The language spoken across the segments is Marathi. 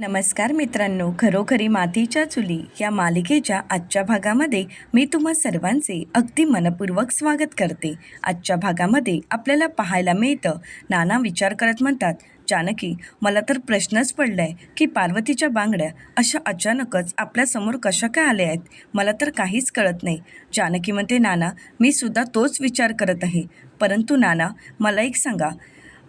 नमस्कार मित्रांनो खरोखरी मातीच्या चुली या मालिकेच्या आजच्या भागामध्ये मी तुम्हा सर्वांचे अगदी मनपूर्वक स्वागत करते. आजच्या भागामध्ये आपल्याला पाहायला मिळतं नाना विचार करत म्हणतात जानकी मला तर प्रश्नच पडला आहे की पार्वतीच्या बांगड्या अशा अचानकच आपल्यासमोर कशा काय आल्या आहेत? मला तर काहीच कळत नाही. जानकी म्हणते नाना मी सुद्धा तोच विचार करत आहे. परंतु नाना मला एक सांगा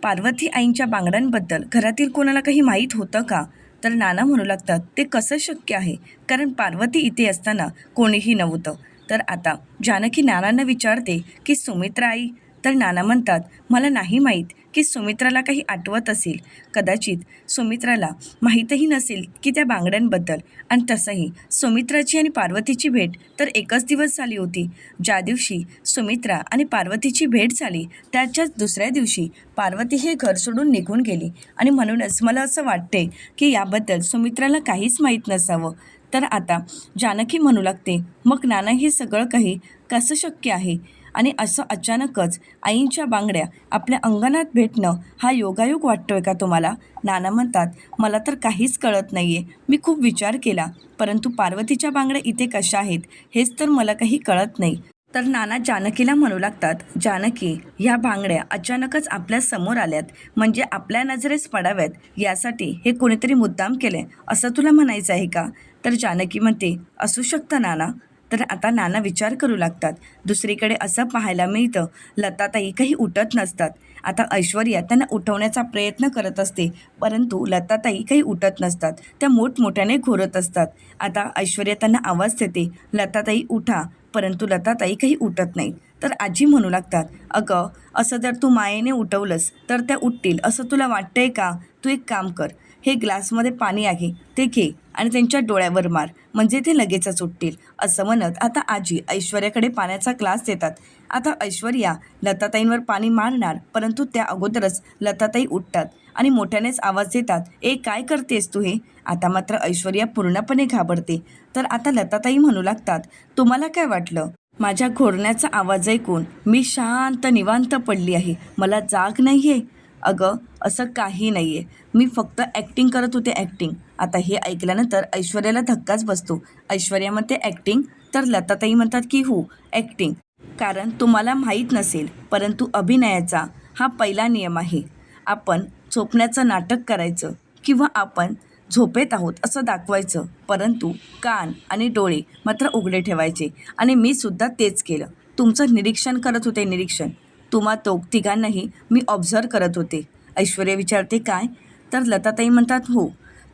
पार्वती आईंच्या बांगड्यांबद्दल घरातील कोणाला काही माहीत होतं का? तर नाना म्हणू लागतात ते कसं शक्य आहे? कारण पार्वती इथे असताना कोणीही नव्हतं. तर आता जानकी नानांना विचारते की सुमित्रा आई तर नाना म्हणतात मला नाही माहीत की सुमित्राला काही आठवत असेल. कदाचित सुमित्राला माहीतही नसेल की त्या बांगड्यांबद्दल. आणि तसंही सुमित्राची आणि पार्वतीची भेट तर एकच दिवस झाली होती. ज्या दिवशी सुमित्रा आणि पार्वतीची भेट झाली त्याच्याच दुसऱ्या दिवशी पार्वती हे घर सोडून निघून गेली. आणि म्हणूनच मला असं वाटते की याबद्दल सुमित्राला काहीच माहीत नसावं. तर आता जानकी म्हणू लागते मग नाना हे सगळं काही कसं शक्य आहे? आणि असं अचानकच आईंच्या बांगड्या आपल्या अंगणात भेटणं हा योगायोग वाटतो आहे का तुम्हाला? नाना म्हणतात मला तर काहीच कळत नाही आहे मी खूप विचार केला. परंतु पार्वतीच्या बांगड्या इथे कशा आहेत? हेच तर मला काही कळत नाही. तर नाना जानकीला म्हणू लागतात जानकी ह्या बांगड्या अचानकच आपल्यासमोर आल्यात. म्हणजे आपल्या नजरेस पडाव्यात. यासाठी हे कोणीतरी मुद्दाम केले असं तुला म्हणायचं आहे का? तर जानकी म्हणते असू शकतं नाना. तर आता नाना विचार करू लागतात. दुसरीकडे असं पाहायला मिळतं लताताई काही उठत नसतात. आता ऐश्वर्या त्यांना उठवण्याचा प्रयत्न करत असते परंतु लताताई काही उठत नसतात. त्या मोठमोठ्याने घोरत असतात. आता ऐश्वर्या त्यांना आवाज देते लताताई उठा. परंतु लताताई काही उठत नाही तर आजी म्हणू लागतात अगं असं जर तू मायेने उठवलंस तर त्या उठतील. असं तुला वाटतंय का? तू एक काम कर. हे ग्लासमध्ये पाणी आहे ते घे. आणि त्यांच्या डोळ्यावर मार. म्हणजे ते लगेचच उठतील असं म्हणत आता आजी ऐश्वर्याकडे पाण्याचा ग्लास देतात. आता ऐश्वर्या लताताईंवर पाणी मारणार परंतु त्या अगोदरच लताताई उठतात आणि मोठ्यानेच आवाज देतात ए काय करतेस तू हे? आता मात्र ऐश्वर्या पूर्णपणे घाबरते. तर आता लताताई म्हणू लागतात तुम्हाला काय वाटलं? माझ्या घोरण्याचा आवाज ऐकून मी शांत निवांत पडली आहे. मला जाग नाही आहे अगं असं काही नाही आहे मी फक्त ॲक्टिंग करत होते ॲक्टिंग आता हे ऐकल्यानंतर ऐश्वर्याला धक्काच बसतो. ऐश्वर्या म्हणते ॲक्टिंग तर लताताई म्हणतात की हो ॲक्टिंग कारण तुम्हाला माहीत नसेल परंतु अभिनयाचा हा पहिला नियम आहे. आपण झोपण्याचं नाटक करायचं किंवा आपण झोपेत आहोत असं दाखवायचं परंतु कान आणि डोळे मात्र उघडे ठेवायचे. आणि मी सुद्धा तेच केलं. तुमचं निरीक्षण करत होते निरीक्षण. तुम्हा तो तिघांनाही मी ऑब्झर्व करत होते. ऐश्वर्या विचारते काय? तर लताताई म्हणतात हो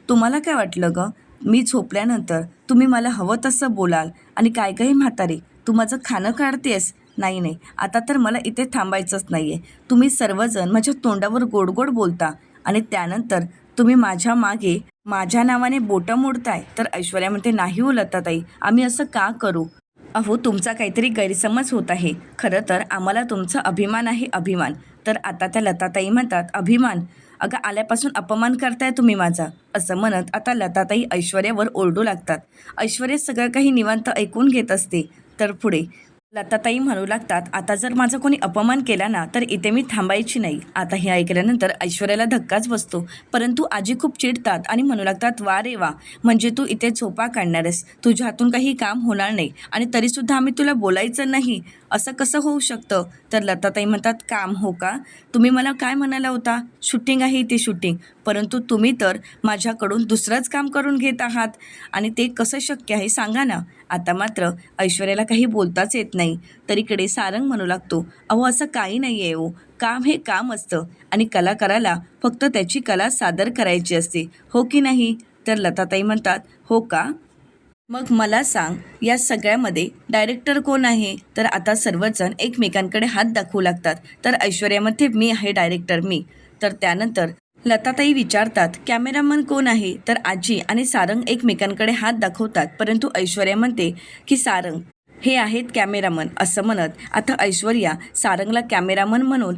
तुम्हाला काय वाटलं गं? मी झोपल्यानंतर तुम्ही मला हवं तसं बोलाल. आणि काय काही म्हातारी? तू माझं खाणं काढतेस नाही नाही. आता तर मला इथे थांबायचंच नाही आहे तुम्ही सर्वजण माझ्या तोंडावर गोड गोड बोलता. आणि त्यानंतर तुम्ही माझ्या मागे माझ्या नावाने बोटं मोडताय. तर ऐश्वर्या म्हणते नाही हो लताताई आम्ही असं का करू? अहो तुमचा काहीतरी गैरसमज होत आहे. खरं तर आम्हाला तुमचा अभिमान आहे अभिमान. तर आता त्या लताताई म्हणतात अभिमान अगं आल्यापासून अपमान करताय तुम्ही माझा असं म्हणत आता लताताई ऐश्वर्यावर ओरडू लागतात. ऐश्वर्या सगळं काही निवांत ऐकून घेत असते. तर पुढे लताताई म्हणू लागतात आता जर माझा कोणी अपमान केला ना तर इथे मी थांबायची नाही. आता हे ऐकल्यानंतर ऐश्वर्याला धक्काच बसतो. परंतु आजी खूप चिडतात आणि म्हणू लागतात वा रे वा म्हणजे तू इथे झोपा काढणारस. तुझ्या हातून काही काम होणार नाही आणि तरीसुद्धा आम्ही तुला बोलायचं नाही. असं कसं होऊ शकतं? तर लताताई म्हणतात काम हो का? तुम्ही मला काय म्हणाला होता? शूटिंग आहे इथे शूटिंग. परंतु तुम्ही तर माझ्याकडून दुसरंच काम करून घेत आहात. आणि ते कसं शक्य आहे सांगा ना. आता मात्र ऐश्वर्याला काही बोलताच येत नाही. तरीकडे सारंग म्हणू लागतो अहो असं काही नाही आहे ओ हो. काम हे काम असतं. आणि कलाकाराला फक्त त्याची कला सादर करायची असते. हो की नाही? तर लताताई म्हणतात हो का? मग मला सांग या सगळ्यामध्ये डायरेक्टर कोण आहे? तर आता सर्वजण एकमेकांकडे हात दाखवू लागतात. तर ऐश्वर्यामध्ये मी आहे डायरेक्टर मी. तर त्यानंतर लताताई विचारतात कॅमेरामन कोण आहे? तर आजी आणि सारंग एकमेकांकडे हात दाखवतात परंतु ऐश्वर्या म्हणते की सारंग हे आहेत कॅमेरामन असं म्हणत आता ऐश्वर्या सारंगला कॅमेरामन म्हणून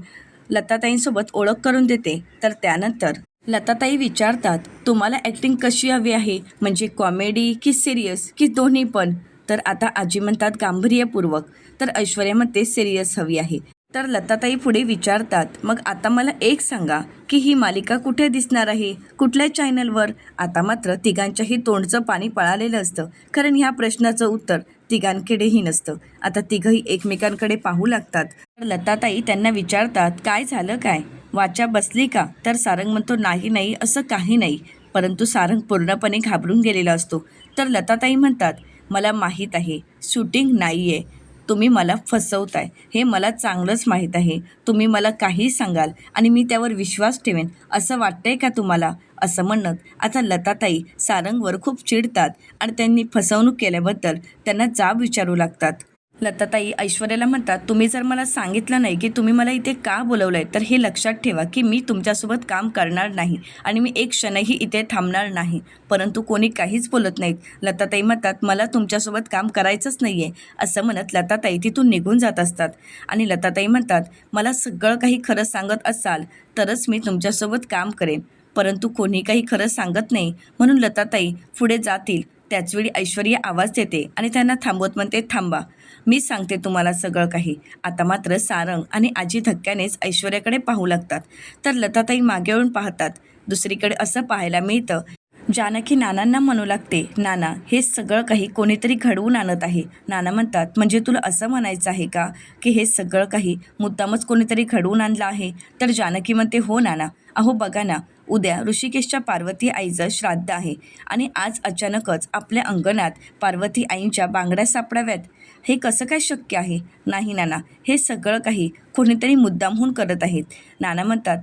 लताताईंसोबत ओळख करून देते. तर त्यानंतर लताताई विचारतात तुम्हाला ॲक्टिंग कशी हवी आहे? म्हणजे कॉमेडी की सिरियस की दोन्ही पण? तर आता आजी म्हणतात गांभीर्यपूर्वक. तर ऐश्वर्या म्हणते सिरियस हवी आहे. तर लताताई पुढे विचारतात मग आता मला एक सांगा की ही मालिका कुठे दिसणार आहे? कुठल्या चॅनलवर? आता मात्र तिघांच्याही तोंडचं पाणी पळालेलं असतं. कारण ह्या प्रश्नाचं उत्तर तिघांकडेही नसतं. आता तिघही एकमेकांकडे पाहू लागतात. तर लताताई त्यांना विचारतात काय झालं काय? वाचा बसली का? तर सारंग म्हणतो नाही नाही असं काही नाही. परंतु सारंग पूर्णपणे घाबरून गेलेला असतो. तर लताताई म्हणतात मला माहीत आहे. शूटिंग नाही आहे तुम्ही मला फसवताय. हे मला चांगलंच माहीत आहे. तुम्ही मला काही सांगाल आणि मी त्यावर विश्वास ठेवेन. असं वाटतंय का तुम्हाला? असं म्हणत आता लताताई सारंगवर खूप चिडतात आणि त्यांनी फसवणूक केल्याबद्दल त्यांना जाब विचारू लागतात. लताताई ऐश्वर्याला म्हणतात तुम्ही जर मला सांगितलं नाही की तुम्ही मला इथे का बोलवलं आहे तर हे लक्षात ठेवा की मी तुमच्यासोबत काम करणार नाही आणि मी एक क्षणही इथे थांबणार नाही. परंतु कोणी काहीच बोलत नाहीत. लताताई म्हणतात मला तुमच्यासोबत काम करायचंच नाही आहे असं म्हणत लताताई तिथून निघून जात असतात. आणि लताताई म्हणतात मला सगळं काही खरं सांगत असाल तरच मी तुमच्यासोबत काम करेन. परंतु कोणी काही खरं सांगत नाही. म्हणून लताताई पुढे जातील. त्याचवेळी ऐश्वर्या आवाज देते आणि त्यांना थांबवत म्हणते थांबा मी सांगते तुम्हाला सगळं काही. आता मात्र सारंग आणि आजी धक्क्यानेच ऐश्वर्याकडे पाहू लागतात. तर लताताई मागे येऊन पाहतात. दुसरीकडे असं पाहायला मिळतं जानकी नानांना म्हणू लागते नाना हे सगळं काही कोणीतरी घडवून आणत आहे. नाना म्हणतात म्हणजे तुला असं म्हणायचं आहे का की हे सगळं काही मुद्दामच कोणीतरी घडवून आणलं आहे? तर जानकी म्हणते हो नाना. अहो बघा ना उद्या ऋषिकेशच्या पार्वती आईचं श्राद्ध आहे. आणि आज अचानकच आपल्या अंगणात पार्वती आईंच्या बांगड्या सापडाव्यात. हे कसं काय शक्य आहे? नाही नाना. हे सगळं काही कोणीतरी मुद्दामहून करत आहेत. नाना म्हणतात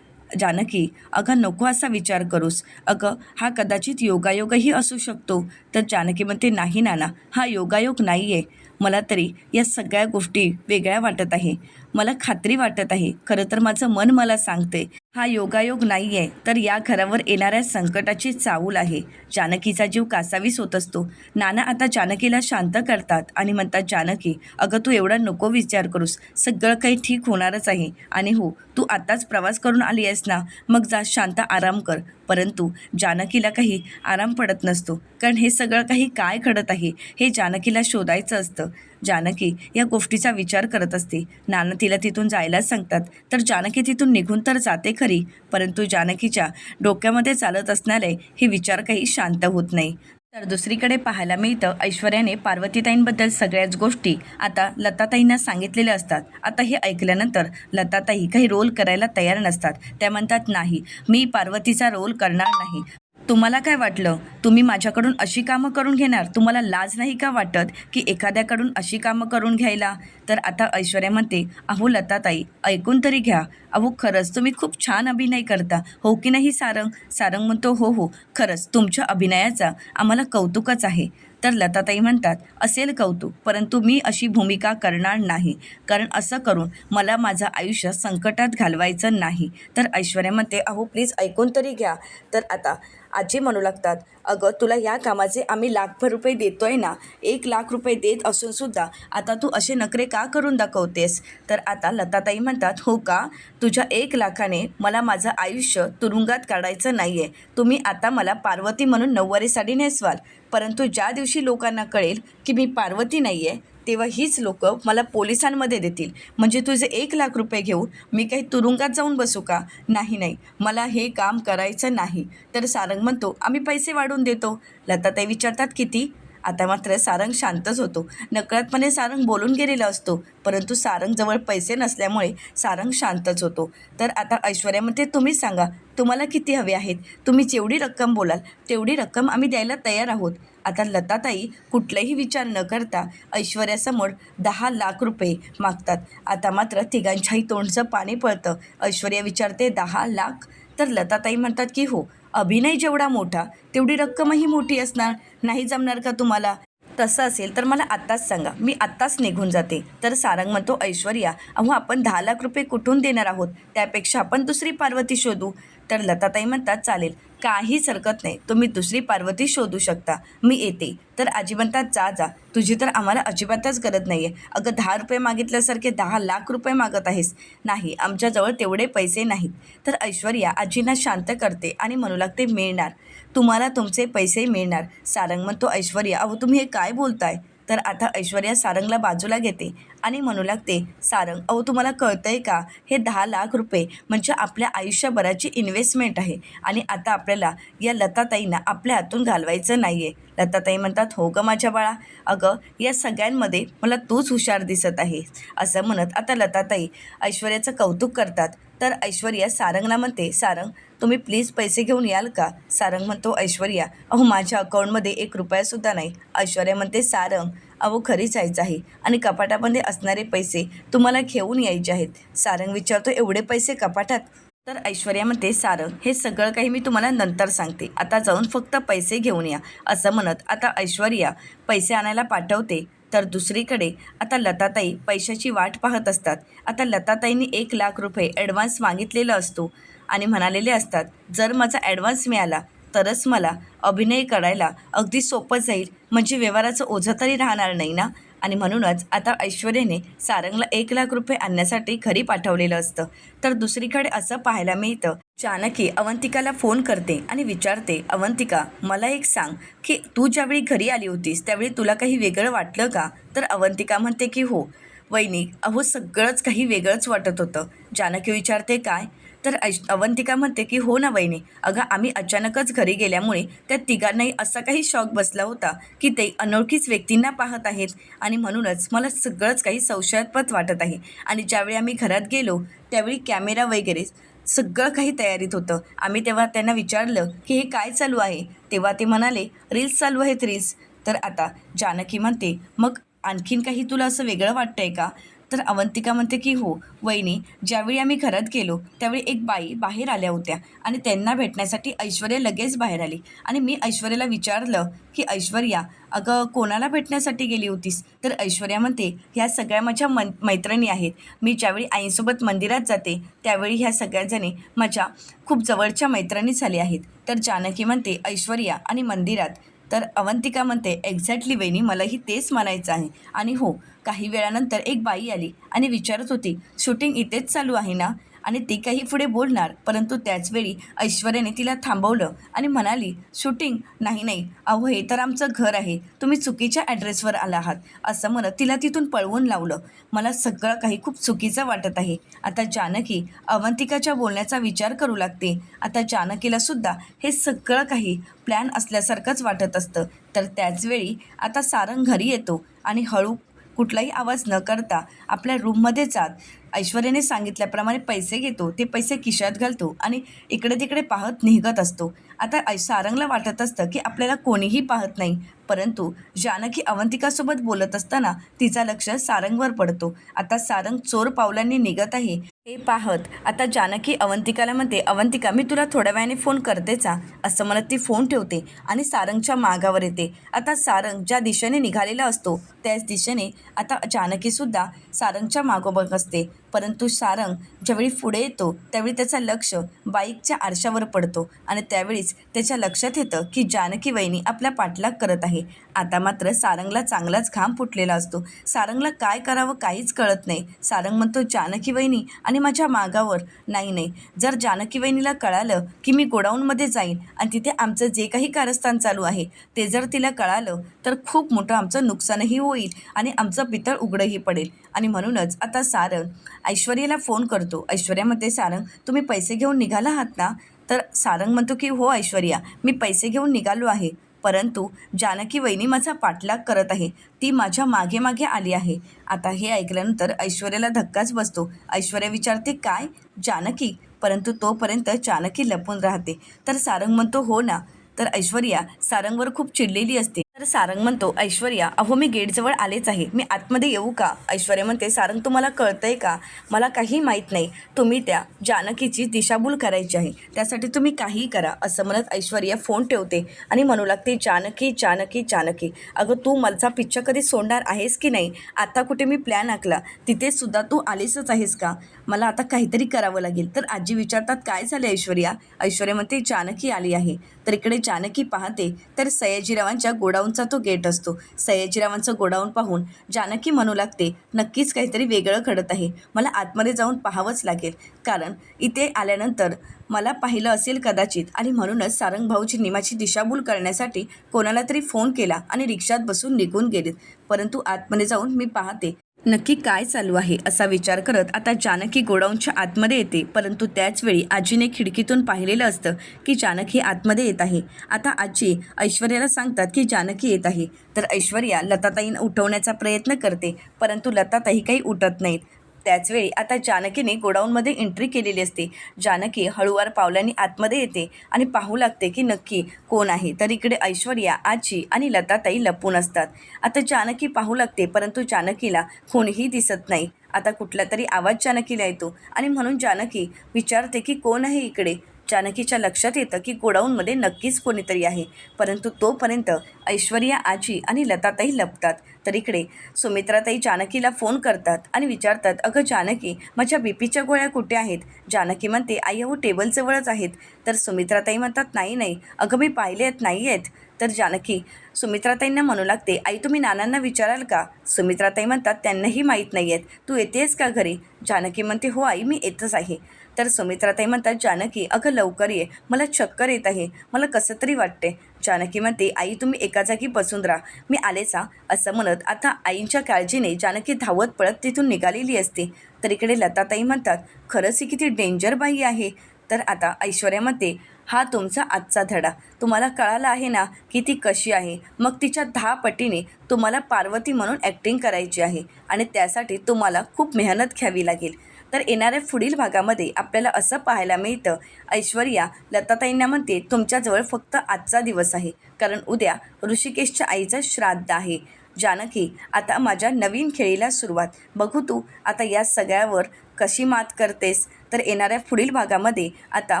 जानकी अगं नको असा विचार करूस. अगं हा कदाचित योगायोगही असू शकतो. तर जानकी म्हणते नाही नाना. हा योगायोग नाही आहे मला तरी या सगळ्या गोष्टी वेगळ्या वाटत आहे. मला खात्री वाटत आहे. खरं तर माझं मन मला सांगते हा योगायोग नाही आहे तर या घरावर येणाऱ्या संकटाची चावूल आहे. जानकीचा जीव कासावीस होत असतो. नाना आता जानकीला शांत करतात आणि म्हणतात जानकी अगं तू एवढा नको विचार करूस. सगळं काही ठीक होणारच आहे. आणि हो तू आत्ताच प्रवास करून आली आहेस ना? मग जा शांत आराम कर. परंतु जानकीला काही आराम पडत नसतो. कारण हे सगळं काही काय घडत आहे हे जानकीला शोधायचं असतं. जानकी या गोष्टीचा विचार करत असते. नाना तिला तिथून जायलाच सांगतात. तर जानकी तिथून निघून तर जाते खरी परंतु जानकीच्या डोक्यामध्ये चालत असणारे हे विचार काही शांत होत नाही. तर दुसरीकडे पाहायला मिळतं ऐश्वर्याने पार्वतीताईंबद्दल सगळ्याच गोष्टी आता लताताईंना सांगितलेल्या असतात. आता हे ऐकल्यानंतर लताताई काही रोल करायला तयार नसतात. त्या म्हणतात नाही मी पार्वतीचा रोल करणार नाही. तुम्हाला काय वाटलं? तुम्ही माझ्याकडून अशी कामं करून घेणार? तुम्हाला लाज नाही का वाटत की एखाद्याकडून अशी कामं करून घ्यायला? तर आता ऐश्वर्या म्हणते अहो लताताई ऐकून तरी घ्या. अहो खरंच तुम्ही खूप छान अभिनय करता. हो की नाही सारंग? सारंग म्हणतो हो हो खरंच तुमच्या अभिनयाचा आम्हाला कौतुकच आहे. तर लताताई म्हणतात असेल कौतुक परंतु मी अशी भूमिका करणार नाही. कारण असं करून मला माझं आयुष्य संकटात घालवायचं नाही. तर ऐश्वर्या म्हणते अहो प्लीज ऐकून तरी घ्या. तर आता आजी म्हणू लागतात अगं तुला या कामाचे आम्ही लाखभर रुपये देतो आहे ना एक लाख रुपये देत असूनसुद्धा आता तू असे नखरे का करून दाखवतेस? तर आता लताताई म्हणतात हो का? तुझ्या एक लाखाने मला माझं आयुष्य तुरुंगात काढायचं नाही आहे तुम्ही आता मला पार्वती म्हणून नऊवारी साडी नेसवाल. परंतु ज्या दिवशी लोकांना कळेल की मी पार्वती नाही आहे तेव्हा हीच लोक मला पोलिसांमध्ये देतील. म्हणजे तुझे एक लाख रुपये घेऊन मी काही तुरुंगात जाऊन बसू का? नाही नाही. मला हे काम करायचं नाही. तर सारंग म्हणतो आम्ही पैसे वाढवून देतो. लताताई विचारतात किती? आता मात्र सारंग शांतच होतो. नकळतपणे सारंग बोलून गेलेला असतो. परंतु सारंगजवळ पैसे नसल्यामुळे सारंग शांतच होतो. तर आता ऐश्वर्या म्हणते तुम्हीच सांगा. तुम्हाला किती हवे आहेत? तुम्ही जेवढी रक्कम बोलाल तेवढी रक्कम आम्ही द्यायला तयार आहोत. आता लताताई कुठलाही विचार न करता ऐश्वर्यासमोर दहा लाख रुपये मागतात. आता मात्र तिघांच्याही तोंडचं पाणी पळतं. ऐश्वर्या विचारते दहा लाख? तर लताताई म्हणतात की हो अभिनय जेवढा मोठा तेवढी रक्कमही मोठी असणार. नाही जमणार का तुम्हाला? तसं असेल तर मला आत्ताच सांगा. मी आत्ताच निघून जाते. तर सारंग म्हणतो ऐश्वर्या अहो आपण दहा लाख रुपये कुठून देणार आहोत? त्यापेक्षा आपण दुसरी पार्वती शोधू. तर लताताई म्हणतात चालेल. काहीच हरकत नाही. तुम्ही दुसरी पार्वती शोधू शकता. मी येते. तर आजी म्हणतात जा जा. तुझी तर आम्हाला अजिबातच गरज नाही आहे अगं दहा रुपये मागितल्यासारखे दहा लाख रुपये मागत आहेस. नाही आमच्याजवळ तेवढे पैसे नाहीत. तर ऐश्वर्या आजींना शांत करते आणि म्हणू लागते मिळणार. तुम्हाला तुमचे पैसे मिळणार. सारंग म्हणतो ऐश्वर्या अहो तुम्ही हे काय बोलताय? तर आता ऐश्वर्या सारंगला बाजूला घेते. आणि म्हणू लागते सारंग अहो तुम्हाला कळतंय का? हे दहा लाख रुपये म्हणजे आपल्या आयुष्यभराची इन्व्हेस्टमेंट आहे. आणि आता आपल्याला या लताताईंना आपल्या हातून घालवायचं नाही आहे लताताई म्हणतात हो गं माझ्या बाळा अगं या सगळ्यांमध्ये मला तूच हुशार दिसत आहे. असं म्हणत आता लताताई ऐश्वर्याचं कौतुक करतात. तर ऐश्वर्या सारंगला म्हणते सारंग तुम्ही प्लीज पैसे घेऊन याल का? सारंग म्हणतो ऐश्वर्या अहो माझ्या अकाउंटमध्ये एक रुपयासुद्धा नाही. ऐश्वर्या म्हणते सारंग अहो खरीच यायचं आहे आणि कपाटामध्ये असणारे पैसे तुम्हाला घेऊन यायचे आहेत. सारंग विचारतो एवढे पैसे कपाटात? तर ऐश्वर्या म्हणते सारंग हे सगळं काही मी तुम्हाला नंतर सांगते. आता जाऊन फक्त पैसे घेऊन या असं म्हणत आता ऐश्वर्या पैसे आणायला पाठवते. तर दुसरीकडे आता लताताई पैशाची वाट पाहत असतात. आता लताताईंनी एक लाख रुपये ॲडव्हान्स मागितलेला असतो आणि म्हणालेले असतात जर माझा ॲडव्हान्स मिळाला तरच मला अभिनय करायला अगदी सोपं जाईल. म्हणजे व्यवहाराचं ओझं तरी राहणार नाही ना? आणि म्हणूनच आता ऐश्वर्याने सारंगला एक लाख रुपये आणण्यासाठी घरी पाठवलेलं असतं. तर दुसरीकडे असं पाहायला मिळतं जानकी अवंतिकाला फोन करते आणि विचारते अवंतिका मला एक सांग की तू ज्यावेळी घरी आली होतीस त्यावेळी तुला काही वेगळं वाटलं का? तर अवंतिका म्हणते की हो. वैनिक अहो सगळंच काही वेगळंच वाटत होतं. जानकी विचारते काय? तर ऐश अवंतिका म्हणते की हो ना वहिनी अगं आम्ही अचानकच घरी गेल्यामुळे त्या तिघांनाही असा काही शॉक बसला होता की ते अनोळखीच व्यक्तींना पाहत आहेत आणि म्हणूनच मला सगळंच काही संशयास्पद वाटत आहे. आणि ज्यावेळी आम्ही घरात गेलो त्यावेळी कॅमेरा वगैरे सगळं काही तयारीत होतं. आम्ही तेव्हा त्यांना विचारलं की हे काय चालू आहे? तेव्हा ते म्हणाले रील्स चालू आहेत रील्स. तर आता जानकी म्हणते मग आणखीन काही तुला असं वेगळं वाटतंय का? तर अवंतिका म्हणते की हो वहिनी ज्यावेळी आम्ही घरात गेलो त्यावेळी एक बाई बाहेर आल्या होत्या आणि त्यांना भेटण्यासाठी ऐश्वर्या लगेच बाहेर आली. आणि मी ऐश्वर्याला विचारलं की ऐश्वर्या अगं कोणाला भेटण्यासाठी गेली होतीस? तर ऐश्वर्या म्हणते ह्या सगळ्या माझ्या मन मैत्रिणी आहेत. मी ज्यावेळी आईसोबत मंदिरात जाते त्यावेळी ह्या सगळ्याजणी माझ्या खूप जवळच्या मैत्रिणी झाल्या आहेत. तर जानकी म्हणते ऐश्वर्या आणि मंदिरात. तर अवंतिका म्हणते एक्झॅक्टली वहिनी मलाही तेच म्हणायचं आहे. आणि हो काही वेळानंतर एक बाई आली आणि विचारत होती शूटिंग इथेच चालू आहे ना? आणि ती काही पुढे बोलणार परंतु त्याचवेळी ऐश्वर्याने तिला थांबवलं आणि म्हणाली शूटिंग? नाही नाही. अहो हे तर आमचं घर आहे. तुम्ही चुकीच्या ॲड्रेसवर आला आहात. असं म्हणत तिला तिथून पळवून लावलं. मला सगळं काही खूप चुकीचं वाटत आहे. आता जानकी अवंतिकाच्या बोलण्याचा विचार करू लागते. आता जानकीला सुद्धा हे सगळं काही प्लॅन असल्यासारखंच वाटत असतं. तर त्याचवेळी आता सारंग घरी येतो आणि हळू कुठलाही आवाज न करता आपल्या रूममध्ये जात. ऐश्वर्याने सांगितल्याप्रमाणे पैसे घेतो ते पैसे खिशात घालतो आणि इकडे तिकडे पाहत निघत असतो. आता ऐ सारंगला वाटत असतं की आपल्याला कोणीही पाहत नाही. परंतु जानकी अवंतिकासोबत बोलत असताना तिचा लक्ष सारंगवर पडतो. आता सारंग चोर पावलांनी निघत आहे. हे पाहत आता जानकी अवंतिकाला म्हणते अवंतिका मी तुला थोड्या वेळाने फोन करतेचा असं म्हणत ती फोन ठेवते आणि सारंगच्या मागावर येते. आता सारंग ज्या दिशेने निघालेला असतो त्याच दिशेने आता जानकीसुद्धा सारंगच्या मागोमाग असते. परंतु सारंग ज्यावेळी पुढे येतो त्यावेळी त्याचं लक्ष बाईकच्या आरशावर पडतो आणि त्यावेळीच त्याच्या लक्षात येतं की जानकी वहिनी आपला पाठलाग करत आहे. आता मात्र सारंगला चांगलाच घाम फुटलेला असतो. सारंगला काय करावं काहीच कळत नाही. सारंग म्हणतो जानकी वहिनी आणि माझ्या मागावर. नाही नाही. जर जानकी वहिनीला कळालं की मी गोडाऊनमध्ये जाईन आणि तिथे आमचं जे काही कारस्थान चालू आहे ते जर तिला कळालं तर खूप मोठं आमचं नुकसानही होईल आणि आमचं पितळ उघडंही पडेल. आणि म्हणूनच आता सारंग ऐश्वर्याला फोन करतो. ऐश्वर्यामध्ये सारंग तुम्ही पैसे घेऊन निघाला आहात ना? तर सारंग म्हणतो की हो ऐश्वर्या मी पैसे घेऊन निघालो आहे. परंतु जानकी वहिनी माझा पाठलाग करत आहे. ती माझ्या मागे मागे आली आहे. आता हे ऐकल्यानंतर ऐश्वर्याला धक्काच बसतो. ऐश्वर्या विचारते काय? जानकी? परंतु तोपर्यंत जानकी लपून राहते. तर सारंग म्हणतो हो ना. तर ऐश्वर्या सारंगवर खूप चिडलेली असते. तर सारंग म्हणतो ऐश्वर्या अहो मी गेटजवळ आलेच आहे. मी आतमध्ये येऊ का? ऐश्वर्या म्हणते सारंग तुम्हाला कळतंय का? मला काही माहीत नाही. तुम्ही त्या जानकीची दिशाभूल करायची आहे. त्यासाठी तुम्ही काहीही करा असं म्हणत ऐश्वर्या फोन ठेवते आणि म्हणू लागते जानकी जानकी जानकी अगं तू माझा पिच्चा कधी सोडणार आहेस की नाही? आता कुठे मी प्लॅन आखला? तिथे सुद्धा तू आलीसच आहेस का? मला आता काहीतरी करावं लागेल. तर आजी विचारतात काय झालं ऐश्वर्या? ऐश्वर्या म्हणते जानकी आली आहे. तर इकडे जानकी पाहते. तर सयाजीरावांच्या गोडा गोडाऊनचा तो गेट असतो. सयाजीरावांचं गोडाऊन पाहून जानकी म्हणू लागते नक्कीच काहीतरी वेगळं घडत आहे. मला आतमध्ये जाऊन पाहावंच लागेल. कारण इथे आल्यानंतर मला पाहिलं असेल कदाचित आणि म्हणूनच सारंग भाऊजींनी माझी दिशाभूल करण्यासाठी कोणाला तरी फोन केला आणि रिक्षात बसून निघून गेलेत. परंतु आतमध्ये जाऊन मी पाहते नक्की काय चालू आहे असा विचार करत आता जानकी गोडाऊनच्या आतमध्ये येते. परंतु त्याचवेळी आजीने खिडकीतून पाहिलेलं असतं की जानकी आतमध्ये येत आहे. आता आजी ऐश्वर्याला सांगतात की जानकी येत आहे. तर ऐश्वर्या लताताईंना उठवण्याचा प्रयत्न करते. परंतु लताताई काही उठत नाहीत. त्याचवेळी आता जानकीने गोडाऊनमध्ये एंट्री केलेली असते. जानकी हळूवार पावलांनी आतमध्ये येते आणि पाहू लागते की नक्की कोण आहे. तर इकडे ऐश्वर्या आजी आणि लताताई लपून असतात. आता जानकी पाहू लागते परंतु जानकीला कोणीही दिसत नाही. आता कुठला तरी आवाज जानकीला येतो आणि म्हणून जानकी विचारते की कोण आहे इकडे? जानकीच्या लक्षात येतं की गोडाऊनमध्ये नक्कीच कोणीतरी आहे. परंतु तोपर्यंत ऐश्वर्या आजी आणि लताताई लपतात. तर इकडे सुमित्राताई जानकीला फोन करतात आणि विचारतात अगं जानकी माझ्या बी पीच्या गोळ्या कुठे आहेत? जानकी म्हणते आई अहो टेबलजवळच आहेत. तर सुमित्राताई म्हणतात नाही नाही. अगं मी पाहिले आहेत नाही आहेत. तर जानकी सुमित्राताईंना म्हणू लागते आई तुम्ही नानांना विचाराल का? सुमित्राताई म्हणतात त्यांनाही माहीत नाही आहेत. तू येतेस का घरी? जानकी म्हणते हो आई मी येतच आहे. तर सुमित्राताई म्हणतात जानकी अगं लवकर ये. मला चक्कर येत आहे. मला कसं तरी वाटते जानकी म्हणते आई तुम्ही एका जागी बसून राहा. मी आलेचा असं म्हणत आता आईंच्या काळजीने जानकी धावत पळत तिथून निघालेली असते. तर इकडे लताताई म्हणतात खरंच ही किती डेंजर बाई आहे. तर आता ऐश्वर्या म्हणते हा तुमचा आजचा धडा. तुम्हाला कळाला आहे ना की ती कशी आहे? मग तिच्या दहा पटीने तुम्हाला पार्वती म्हणून ॲक्टिंग करायची आहे आणि त्यासाठी तुम्हाला खूप मेहनत घ्यावी लागेल. तर येणाऱ्या पुढील भागामध्ये आपल्याला असं पाहायला मिळतं. ऐश्वर्या लताताईंना म्हणते तुमच्याजवळ फक्त आजचा दिवस आहे. कारण उद्या ऋषिकेशच्या आईचं श्राद्ध आहे. जानकी आता माझ्या नवीन खेळीला सुरुवात. बघू तू आता या सगळ्यावर कशी मात करतेस? तर येणाऱ्या पुढील भागामध्ये आता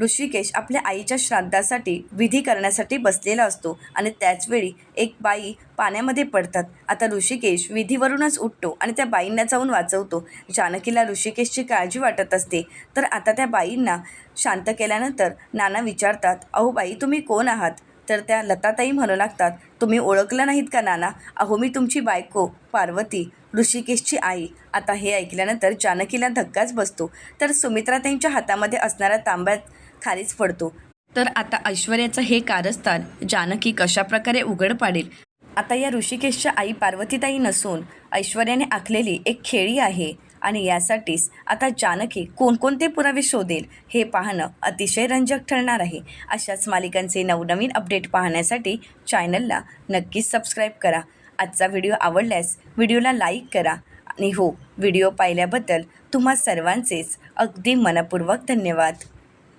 ऋषिकेश आपल्या आईच्या श्राद्धासाठी विधी करण्यासाठी बसलेला असतो आणि त्याचवेळी एक बाई पाण्यामध्ये पडतात. आता ऋषिकेश विधीवरूनच उठतो आणि त्या बाईंना जाऊन वाचवतो. जानकीला ऋषिकेशची काळजी वाटत असते. तर आता त्या बाईंना शांत केल्यानंतर नाना विचारतात अहो बाई तुम्ही कोण आहात? तर त्या लताताई म्हणू लागतात तुम्ही ओळखलं नाहीत का नाना? अहो मी तुमची बायको पार्वती ऋषिकेशची आई. आता हे ऐकल्यानंतर जानकीला धक्काच बसतो. तर सुमित्राताईंच्या हातामध्ये असणारा तांब्यात खालीच पडतो तर आता ऐश्वर्याचं हे कारस्थान जानकी कशाप्रकारे उघड पाडेल? आता या ऋषिकेशच्या आई पार्वतीताई नसून ऐश्वर्याने आखलेली एक खेळी आहे. आणि यासाठीच आता जानकी कोणकोणते पुरावे शोधेल हे पाहणं अतिशय रंजक ठरणार आहे. अशाच मालिकांचे नवनवीन अपडेट पाहण्यासाठी चॅनलला नक्कीच सबस्क्राईब करा. आजचा व्हिडिओ आवडल्यास व्हिडिओला लाईक करा. आणि हो व्हिडिओ पाहिल्याबद्दल तुम्हा सर्वांचेच अगदी मनपूर्वक धन्यवाद.